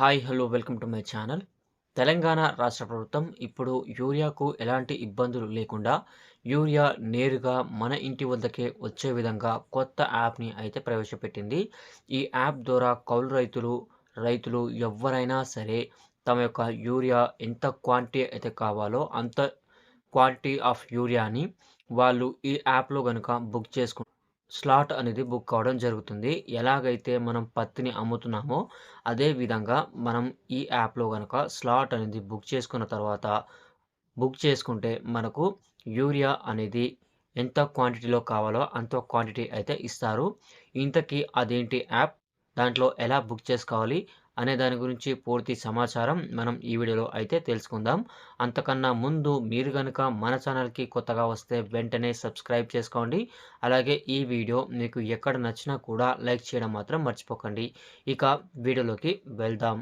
Hi hello welcome to my channel. Telangana రాష్ట్ర ప్రభుత్వం ఇప్పుడు యూరియాకు ఎలాంటి ఇబ్బందులు లేకుండా యూరియా నేరుగా మన ఇంటి వద్దకే వచ్చే విధంగా కొత్త యాప్ని అయితే ప్రవేశపెట్టింది. ఈ యాప్ ద్వారా కౌలు రైతులు రైతులు ఎవరైనా సరే తమ యొక్క యూరియా ఎంత క్వాంటిటీ అయితే కావాలో అంత క్వాంటిటీ ఆఫ్ యూరియాని వాళ్ళు ఈ యాప్లో కనుక బుక్ చేసుకుంటారు స్లాట్ అనేది బుక్ కావడం జరుగుతుంది. ఎలాగైతే మనం పత్తిని అమ్ముతున్నామో అదే విధంగా మనం ఈ యాప్లో కనుక స్లాట్ అనేది బుక్ చేసుకున్న తర్వాత బుక్ చేసుకుంటే మనకు యూరియా అనేది ఎంత క్వాంటిటీలో కావాలో అంత క్వాంటిటీ అయితే ఇస్తారు. ఇంతకీ అదేంటి యాప్? దాంట్లో ఎలా బుక్ చేసుకోవాలి? అనే దాని గురించి పూర్తి సమాచారం మనం ఈ వీడియోలో అయితే తెలుసుకుందాం. అంతకన్నా ముందు మీరు కనుక మన ఛానల్కి కొత్తగా వస్తే వెంటనే సబ్స్క్రైబ్ చేసుకోండి. అలాగే ఈ వీడియో మీకు ఎక్కడ నచ్చినా కూడా లైక్ చేయడం మాత్రం మర్చిపోకండి. ఇక వీడియోలోకి వెళ్దాం.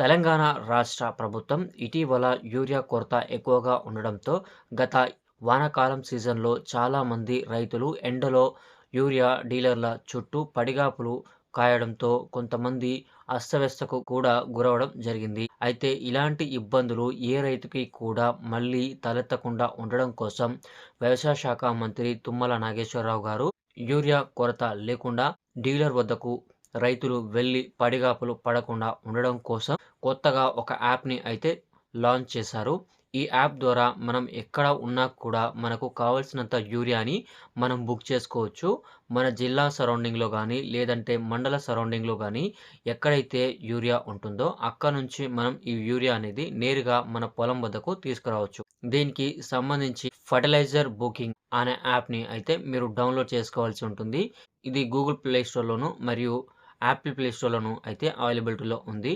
తెలంగాణ రాష్ట్ర ప్రభుత్వం ఇటీవల యూరియా కొరత ఎక్కువగా ఉండడంతో గత వానాకాలం సీజన్లో చాలామంది రైతులు ఎండలో యూరియా డీలర్ల చుట్టూ పడిగాపులు కాయడంతో కొంతమంది అస్తవ్యస్తకు కూడా గురవడం జరిగింది. అయితే ఇలాంటి ఇబ్బందులు ఏ రైతుకి కూడా మళ్ళీ తలెత్తకుండా ఉండడం కోసం వ్యవసాయ శాఖ మంత్రి తుమ్మల నాగేశ్వరరావు గారు యూరియా కొరత లేకుండా డీలర్ వద్దకు రైతులు వెళ్ళి పడిగాపులు పడకుండా ఉండడం కోసం కొత్తగా ఒక యాప్ని అయితే లాంచ్ చేశారు. ఈ యాప్ ద్వారా మనం ఎక్కడ ఉన్నా కూడా మనకు కావలసినంత యూరియాని మనం బుక్ చేసుకోవచ్చు. మన జిల్లా సరౌండింగ్లో కానీ లేదంటే మండల సరౌండింగ్లో కానీ ఎక్కడైతే యూరియా ఉంటుందో అక్కడ నుంచి మనం ఈ యూరియా అనేది నేరుగా మన పొలం వద్దకు తీసుకురావచ్చు. దీనికి సంబంధించి ఫర్టిలైజర్ బుకింగ్ అనే యాప్ని అయితే మీరు డౌన్లోడ్ చేసుకోవాల్సి ఉంటుంది. ఇది గూగుల్ ప్లే స్టోర్లోను మరియు యాపిల్ ప్లే స్టోర్లోను అయితే అవైలబిలిటీలో ఉంది.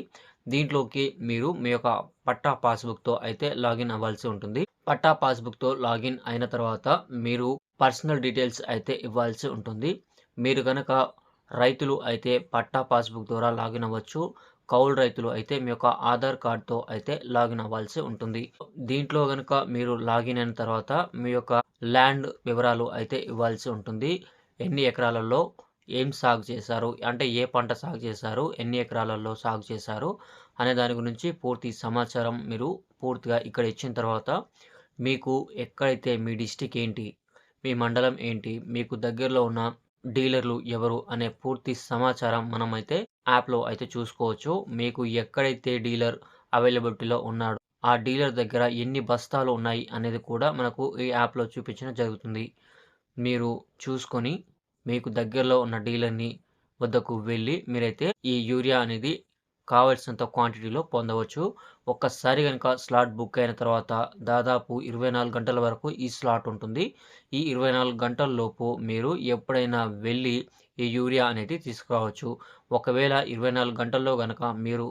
దీంట్లోకి మీరు మీ యొక్క పట్టా పాస్బుక్తో అయితే లాగిన్ అవ్వాల్సి ఉంటుంది. పట్టా పాస్బుక్తో లాగిన్ అయిన తర్వాత మీరు పర్సనల్ డీటెయిల్స్ అయితే ఇవ్వాల్సి ఉంటుంది. మీరు కనుక రైతులు అయితే పట్టా పాస్బుక్ ద్వారా లాగిన్ అవ్వచ్చు. కౌలు రైతులు అయితే మీ యొక్క ఆధార్ కార్డ్తో అయితే లాగిన్ అవ్వాల్సి ఉంటుంది. దీంట్లో కనుక మీరు లాగిన్ అయిన తర్వాత మీ యొక్క ల్యాండ్ వివరాలు అయితే ఇవ్వాల్సి ఉంటుంది. ఎన్ని ఎకరాలలో ఏం సాగు చేశారు? అంటే ఏ పంట సాగు చేశారు? ఎన్ని ఎకరాలలో సాగు చేశారు? అనే దాని గురించి పూర్తి సమాచారం మీరు పూర్తిగా ఇక్కడ ఇచ్చిన తర్వాత మీకు ఎక్కడైతే మీ డిస్టిక్ ఏంటి మీ మండలం ఏంటి మీకు దగ్గరలో ఉన్న డీలర్లు ఎవరు అనే పూర్తి సమాచారం మనమైతే యాప్లో అయితే చూసుకోవచ్చు. మీకు ఎక్కడైతే డీలర్ అవైలబిలిటీలో ఉన్నాడో ఆ డీలర్ దగ్గర ఎన్ని బస్తాలు ఉన్నాయి అనేది కూడా మనకు ఈ యాప్లో చూపించడం జరుగుతుంది. మీరు చూసుకొని మీకు దగ్గరలో ఉన్న డీలర్ని వద్దకు వెళ్ళి మీరైతే ఈ యూరియా అనేది కావలసినంత క్వాంటిటీలో పొందవచ్చు. ఒక్కసారి కనుక స్లాట్ బుక్ అయిన తర్వాత దాదాపు ఇరవై నాలుగు గంటల వరకు ఈ స్లాట్ ఉంటుంది. ఈ ఇరవై నాలుగు గంటల లోపు మీరు ఎప్పుడైనా వెళ్ళి ఈ యూరియా అనేది తీసుకురావచ్చు. ఒకవేళ ఇరవై నాలుగు గంటల్లో కనుక మీరు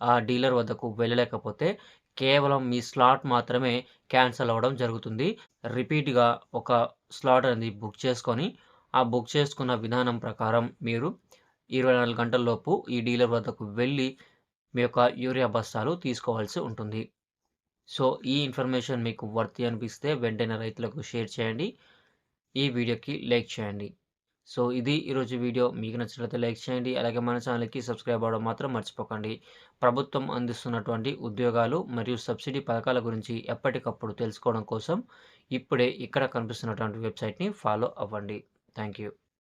ఆ డీలర్ వద్దకు వెళ్ళలేకపోతే కేవలం మీ స్లాట్ మాత్రమే క్యాన్సిల్ అవ్వడం జరుగుతుంది. రిపీట్గా ఒక స్లాట్ అనేది బుక్ చేసుకొని ఆ బుక్ చేసుకున్న విధానం ప్రకారం మీరు ఇరవై నాలుగు గంటల్లోపు ఈ డీలర్ వద్దకు వెళ్ళి మీ యొక్క యూరియా బస్తాలు తీసుకోవాల్సి ఉంటుంది. సో ఈ ఇన్ఫర్మేషన్ మీకు వర్తి అనిపిస్తే వెంటనే రైతులకు షేర్ చేయండి. ఈ వీడియోకి లైక్ చేయండి. సో ఇది ఈరోజు వీడియో. మీకు నచ్చినట్లయితే లైక్ చేయండి. అలాగే మన ఛానల్కి సబ్స్క్రైబ్ అవ్వడం మాత్రం మర్చిపోకండి. ప్రభుత్వం అందిస్తున్నటువంటి ఉద్యోగాలు మరియు సబ్సిడీ పథకాల గురించి ఎప్పటికప్పుడు తెలుసుకోవడం కోసం ఇప్పుడే ఇక్కడ కనిపిస్తున్నటువంటి వెబ్సైట్ని ఫాలో అవ్వండి. Thank you.